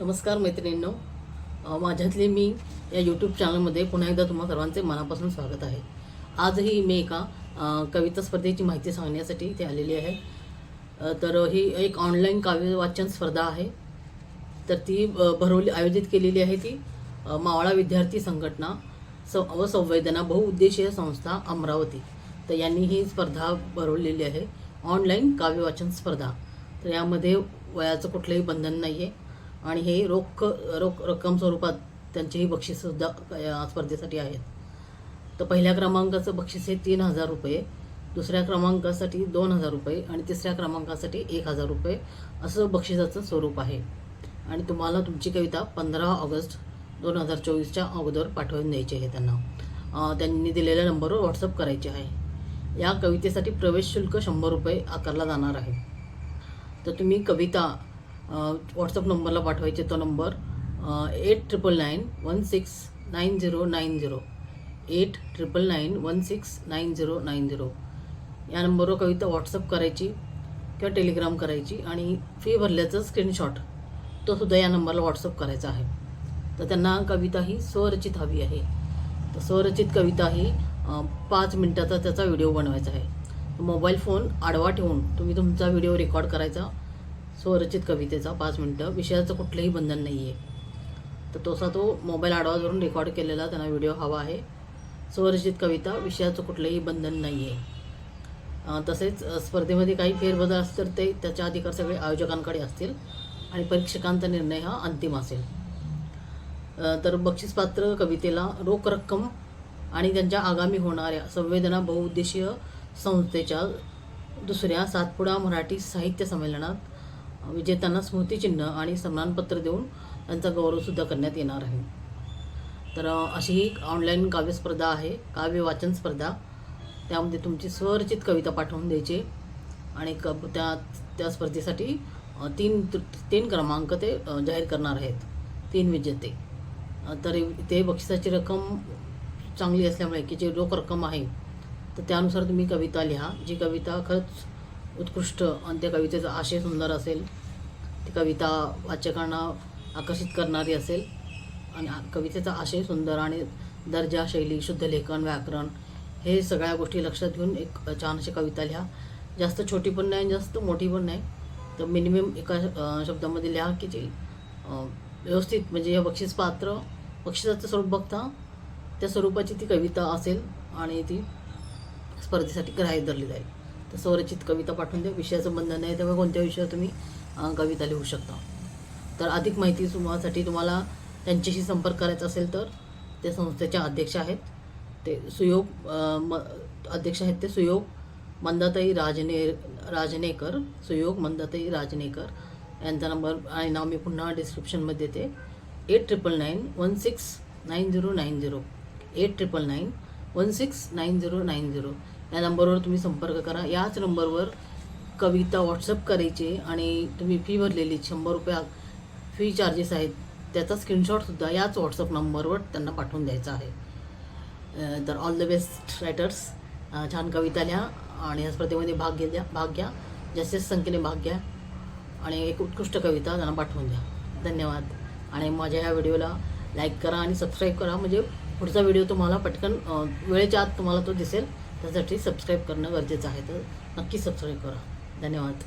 नमस्कार मैत्रिणींनो. माझ्यातले मी या यूट्यूब चॅनलमध्ये पुन्हा एकदा तुम्हा सर्वांचे मनापासून स्वागत आहे. आजही मी एका कविता स्पर्धेची माहिती सांगण्यासाठी इथे आलेली आहे. तर ही एक ऑनलाईन काव्य वाचन स्पर्धा आहे. तर ती भरवली आयोजित केलेली आहे ती मावळा विद्यार्थी संघटना स व संवेदना बहुउद्देशीय संस्था अमरावती. तर यांनी ही स्पर्धा भरवलेली आहे. ऑनलाईन काव्य वाचन स्पर्धा. तर यामध्ये वयाचं कुठलंही बंधन नाही आहे आणि हे रोख रोख रक्कम स्वरूपात त्यांचेही बक्षीससुद्धा या स्पर्धेसाठी आहेत. तर पहिल्या क्रमांकाचं बक्षीस हे तीन हजार रुपये दुसऱ्या क्रमांकासाठी दोन हजार रुपये आणि तिसऱ्या क्रमांकासाठी एक हजार रुपये असं बक्षिसाचं स्वरूप आहे. आणि तुम्हाला तुमची कविता पंधरा ऑगस्ट दोन हजार चोवीसच्या अगोदर पाठवून द्यायची आहे त्यांना. त्यांनी दिलेल्या नंबरवर व्हॉट्सअप करायचे आहे. या कवितेसाठी प्रवेश शुल्क शंभर रुपये आकारला जाणार आहे. तर तुम्ही कविता व्हॉट्सअप नंबरला पाठवायचे तो number. Eight triple nine one six nine zero nine zero eight triple nine one six nine zero nine zero या नंबरवर कविता व्हॉट्सअप करायची किंवा टेलिग्राम करायची आणि फी भरल्याचं स्क्रीनशॉट तो सुद्धा या नंबरला व्हॉट्सअप करायचा आहे. तर त्यांना कविता ही स्वरचित हवी आहे. तर स्वरचित कविता ही पाच मिनटाचा त्याचा व्हिडिओ बनवायचा आहे. मोबाईल फोन आडवा ठेवून तुम्ही तुमचा व्हिडिओ रेकॉर्ड करायचा. स्वरचित कवितेचा पाच मिनटं. विषयाचं कुठलंही बंधन नाही आहे तर तसा तो मोबाईल आडवाजवरून रेकॉर्ड केलेला त्यांना व्हिडिओ हवा आहे. स्वरचित कविता विषयाचं कुठलंही बंधन नाही आहे तसेच स्पर्धेमध्ये काही फेरबदल असतील तर ते त्याच्या अधिकार सगळे आयोजकांकडे असतील आणि परीक्षकांचा निर्णय हा अंतिम असेल. तर बक्षीसपात्र कवितेला रोख रक्कम आणि त्यांच्या आगामी होणाऱ्या संवेदना बहुउद्देशीय संस्थेच्या दुसऱ्या सातपुडा मराठी साहित्य संमेलनात विजेत्यांना स्मृतिचिन्ह आणि सन्मानपत्र देऊन त्यांचा गौरवसुद्धा करण्यात येणार आहे. तर अशी ही ऑनलाईन काव्यस्पर्धा आहे काव्य वाचन स्पर्धा. त्यामध्ये तुमची स्वरचित कविता पाठवून द्यायची आणि क त्या त्या स्पर्धेसाठी तीन तीन क्रमांक ते जाहीर करणार आहेत. तीन विजेते. तर ते बक्षिसाची रक्कम चांगली असल्यामुळे की जे रोख रक्कम आहे. तर त्यानुसार तुम्ही कविता लिहा. जी कविता खरंच उत्कृष्ट आणि त्या कवितेचा आशय सुंदर असेल ती कविता वाचकांना आकर्षित करणारी असेल आणि कवितेचा आशय सुंदर आणि दर्जा शैली शुद्ध लेखन व्याकरण हे सगळ्या गोष्टी लक्षात घेऊन एक छान अशी कविता लिहा. जास्त छोटी पण नाही जास्त मोठी पण नाही. तर मिनिमम एका शब्दामध्ये लिहा की जे व्यवस्थित म्हणजे हे बक्षीस पात्र बक्षिसाचं स्वरूप बघता त्या स्वरूपाची ती कविता असेल आणि ती स्पर्धेसाठी ग्राह्य धरली जाईल. तर स्वरचित कविता पाठवून द्या. विषयाचं बंधन नाही त्यामुळे कोणत्या विषयावर तुम्ही कविता लिहू शकता? तर अधिक माहिती तुम्हासाठी तुम्हाला त्यांच्याशी संपर्क करायचा असेल तर ते संस्थेच्या अध्यक्ष आहेत. ते सुयोग म अध्यक्ष आहेत ते सुयोग मंदाताई राजने राजनेकर सुयोग मंदाताई राजनेकर. यांचा नंबर आणि नाव मी पुन्हा डिस्क्रिप्शनमध्ये देते. Eight triple nine one six nine zero nine zero. Eight triple nine one six nine zero nine zero. या नंबरवर तुम्ही संपर्क करा. याच नंबरवर कविता व्हॉट्सअप करायची आणि तुम्ही फी भरलेली शंभर रुपया फी चार्जेस आहेत. त्याचा स्क्रीनशॉटसुद्धा याच व्हॉट्सअप नंबरवर त्यांना पाठवून द्यायचा आहे. तर ऑल द बेस्ट रायटर्स छान कविता लिहा आणि या स्पर्धेमध्ये भाग घे द्या भाग घ्या. जास्तीत संख्येने भाग घ्या आणि एक उत्कृष्ट कविता त्यांना पाठवून द्या. धन्यवाद. आणि माझ्या या व्हिडिओला लाईक करा आणि सबस्क्राईब करा. म्हणजे पुढचा व्हिडिओ तुम्हाला पटकन वेळेच्या आत तुम्हाला तो दिसेल. त्यासाठी सबस्क्राईब करणं गरजेचं आहे तर नक्की सबस्क्राईब करा. धन्यवाद.